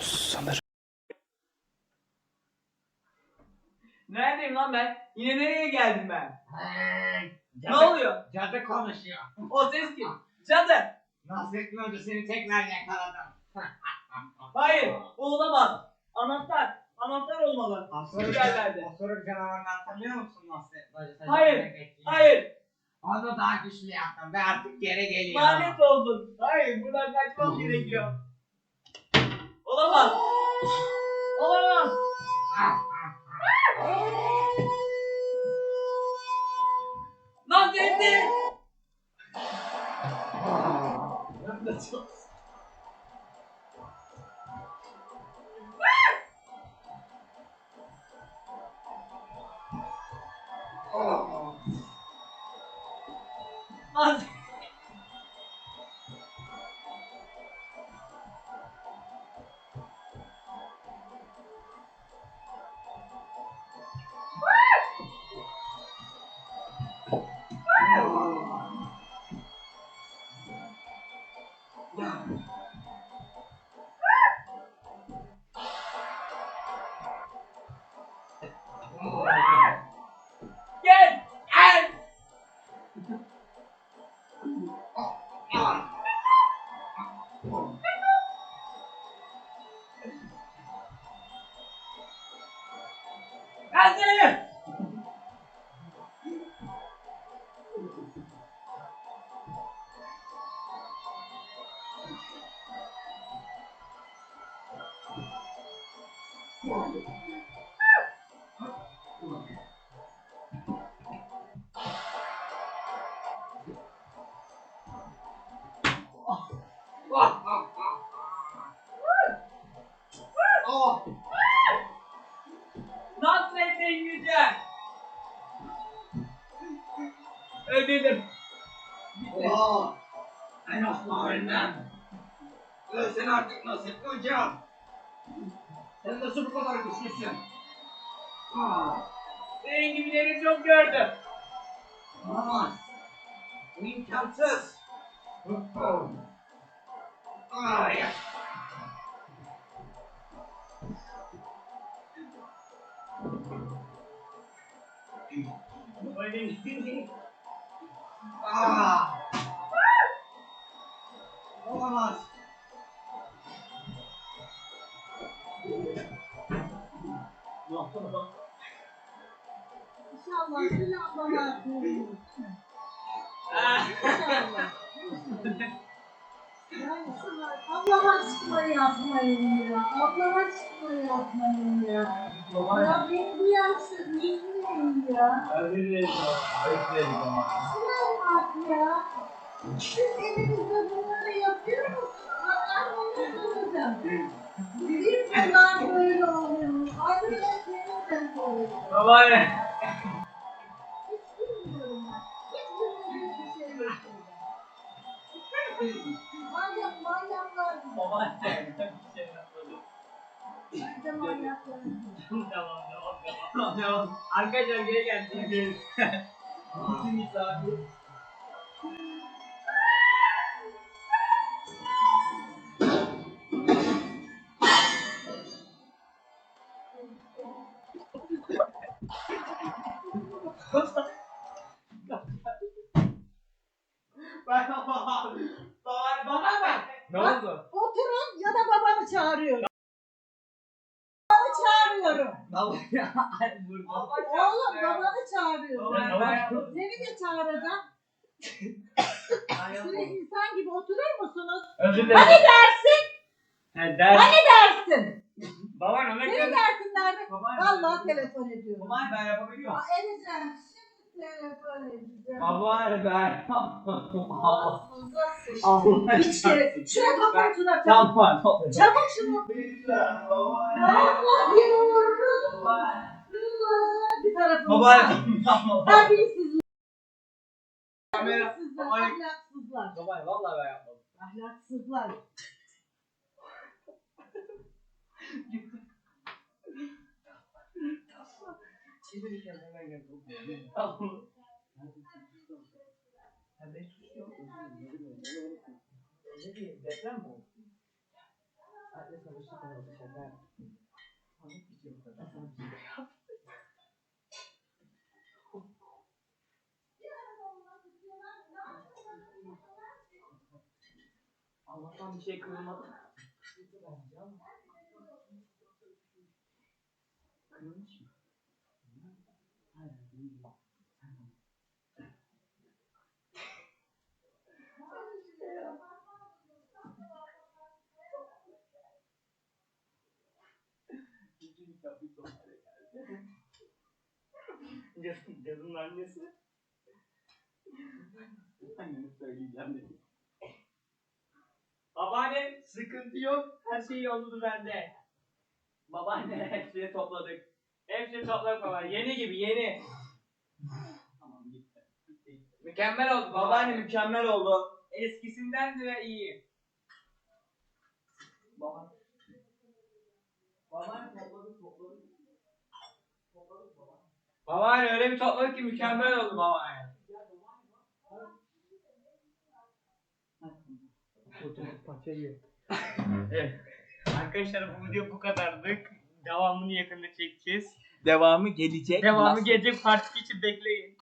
sanırım. Neredeyim lan ben? Yine nereye geldim ben? Ne oluyor? Cadı konuşuyor. O ses kim? Cadı. Nasrettin Hoca seni tekrar yakaladım. Hayır, o olamaz. Anahtar. Anahtar olmalı. Asuruk, yerlerde. Asuruk canavarını hatırlıyor musun Nasrettin Hoca? Hayır, oraya bekliyor. Hayır, Onu daha güçlü yaptım ve artık geri geliyor. lanet olsun. Hayır, buradan kaçmam gerekiyor. Olamaz. Olamaz. Nasrettin. Nasrettin. Gel. Gel. Nasrettin. Oh, Nasrettin Yücel. Öldürdüm. oh. Ben asla ölmem. Ölsen artık Nasrettin Hoca. Sen nasıl bu kadar güçlüsün? Ah, Senin gibileri çok gördüm. olamaz. Bu imkansız. Ay. Ah. İnşallah bir lamba. İnşallah. Yani şuna Allah'a aşkına yapmayın ya. Allah'a aşkına yapmayın ya. Ya beni bu yaşta dinleyin ya. Öldürürüz ama. Şuna bak ya. Siz elinizde bunları yapıyor musunuz? Allah bunu bulacağım. Bir kadar böyle oluyor. Ayrıca senin de böyle. Baba ne? Tamam tamam tamam. Tamam. Arkadaşlar geri geldik. İki misafir. Ben baba. Baba baba ben. Ne oldu? Oturun ya da babanı çağırıyorum. Babanı çağırıyorum. Baba ya. Burada. Oğlum babanı çağırıyorum. Baba Seni de çağıracağım. Şöyle insan gibi oturur musunuz? Özür Hani dersin? He ders. Hani dersin? Baba ne Senin kadar? dersin nerede? Vallahi telefon ediyorum. Baba ben yapabiliyorum. Aa, Edeceğim. Baba ben. Sıçtı. Allah Hiç kere. Şuna bakın şuna çabuk. Tamam. Çabuk şunu. Allah yavrum. Baba. Bir tarafını. Baba. Tamam. Terbiyesizler. Baba. Ahlaksızlar. Baba vallahi ben yapmadım. Ahlaksızlar. Şimdi bir kere hemen geldim. Tamam. Ya ben susuyorum. Ne diyeyim? Deprem oldu? Anne savaşı oldu şaka. Sandık bir şey bu kadar. Allah'tan bir şey kırılmadı. Kırılmış mı? Hayır, değil. Tamam. Bizim kapıyı sokmaya geldi. Cazın, cazın annesi. Annemi söyleyeceğim dedi. Babaanne sıkıntı yok. Her şey yolunda bende. Babaanne hepsini topladık. Hepsini topladık baba. Yeni gibi yeni. Mükemmel oldu babaanne mükemmel oldu. Eskisinden de iyi. Baba. Babaanne topladık topladık. Topladık baba. Babaanne öyle bir topladık ki mükemmel oldu babaanne. Parçayı. evet. Arkadaşlar bu video bu kadardık. Devamını yakında çekeceğiz. Devamı gelecek. Devamı Nasıl? gelecek part 2 için bekleyin.